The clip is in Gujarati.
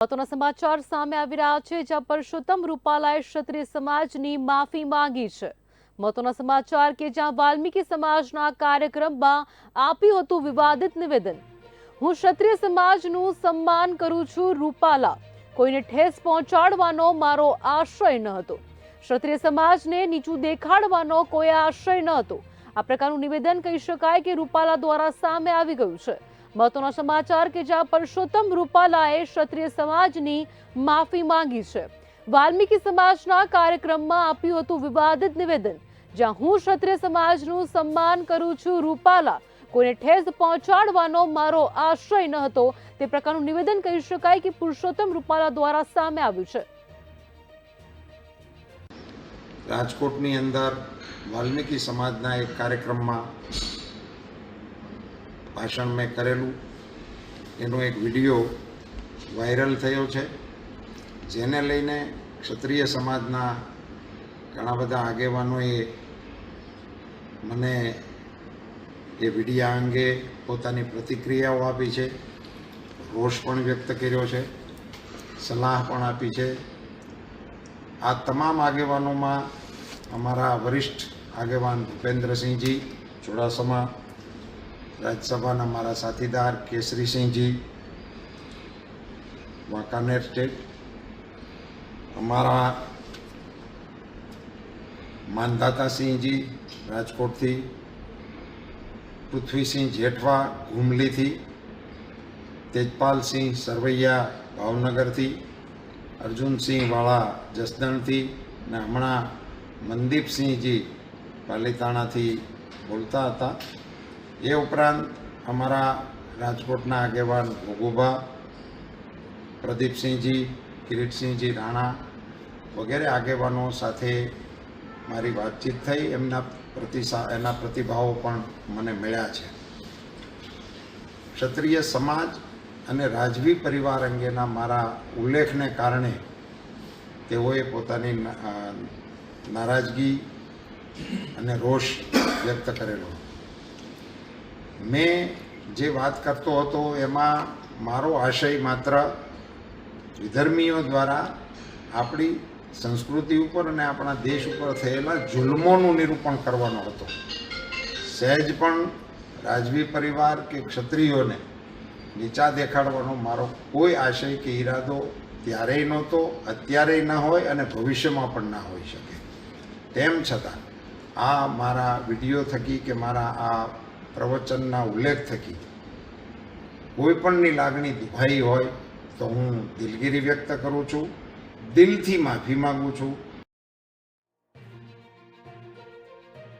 મહત્વના સમાચાર સામે આવી રહ્યા છે, જ્યાં પરસોત્તમ રૂપાલાએ ક્ષત્રિય સમાજની માફી માંગી છે. મહત્વના સમાચાર કે જ્યાં વાલ્મીકી સમાજના કાર્યક્રમમાં આપ્યું હતું વિવાદિત નિવેદન. હું ક્ષત્રિય સમાજનું સન્માન કરું છું રૂપાલા. કોઈને ઠેસ પહોંચાડવાનો મારો આશય ન હતો. ક્ષત્રિય સમાજને નીચું દેખાડવાનો કોઈ આશય ન હતો. આ પ્રકારનું નિવેદન કહી શકાય કે રૂપાલા દ્વારા સામે આવી ગયું છે. મહત્વના સમાચાર કે જ્યાં પરસોત્તમ રૂપાલાએ ક્ષત્રિય સમાજની માફી માંગી છે. વાલ્મીકી સમાજના કાર્યક્રમમાં આપ્યું હતું વિવાદિત નિવેદન, જ્યાં હું ક્ષત્રિય સમાજનું સન્માન કરું છું રૂપાલા. કોઈને ઠેસ પહોંચાડવાનો મારો આશય ન હતો. તે પ્રકારનું નિવેદન કહી શકાય કે પુરુષોત્તમ રૂપાલા દ્વારા સામે આવ્યું છે. રાજકોટની અંદર વાલ્મીકી સમાજના એક કાર્યક્રમમાં ભાષણ મેં કરેલું. એનો એક વીડિયો વાયરલ થયો છે, જેને લઈને ક્ષત્રિય સમાજના ઘણા બધા આગેવાનોએ મને એ વિડીયા અંગે પોતાની પ્રતિક્રિયાઓ આપી છે, રોષ પણ વ્યક્ત કર્યો છે, સલાહ પણ આપી છે. આ તમામ આગેવાનોમાં અમારા વરિષ્ઠ આગેવાન ભૂપેન્દ્રસિંહજી, ચુડાસમા રાજ્યસભાના મારા સાથીદાર કેસરીસિંહજી, વાંકાનેર સ્ટેટ. અમારા માનદાતાસિંહજી રાજકોટથી, પૃથ્વીસિંહ જેઠવા ઘુમલીથી, તેજપાલસિંહ સરવૈયા ભાવનગરથી, અર્જુનસિંહ વાળા જસદણથી ને હમણાં મનદીપસિંહજી પાલીતાણાથી બોલતા હતા. એ ઉપરાંત અમારા રાજકોટના આગેવાન ભોગુભા, પ્રદીપસિંહજી, કિરીટસિંહજી રાણા વગેરે આગેવાનો સાથે મારી વાતચીત થઈ. એમના પ્રતિસા એના પ્રતિભાવો પણ મને મળ્યા છે. ક્ષત્રિય સમાજ અને રાજવી પરિવાર અંગેના મારા ઉલ્લેખને કારણે તેઓએ પોતાની નારાજગી અને રોષ વ્યક્ત કરેલો મેં જે વાત કરતો હતો, એમાં મારો આશય માત્ર વિધર્મીઓ દ્વારા આપણી સંસ્કૃતિ ઉપર અને આપણા દેશ ઉપર થયેલા જુલ્મોનું નિરૂપણ કરવાનો હતો. સહેજ પણ રાજવી પરિવાર કે ક્ષત્રિયોને નીચા દેખાડવાનો મારો કોઈ આશય કે ઈરાદો ત્યારેય નહોતો, અત્યારેય ન હોય અને ભવિષ્યમાં પણ ના હોઈ શકે. તેમ છતાં આ મારા વીડિયો થકી કે મારા આ પ્રવચનના ઉલ્લેખ થકી. કોઈપણની લાગણી દુભાઈ હોય તો હું દિલગીરી વ્યક્ત કરું છું, દિલથી માફી માગું છું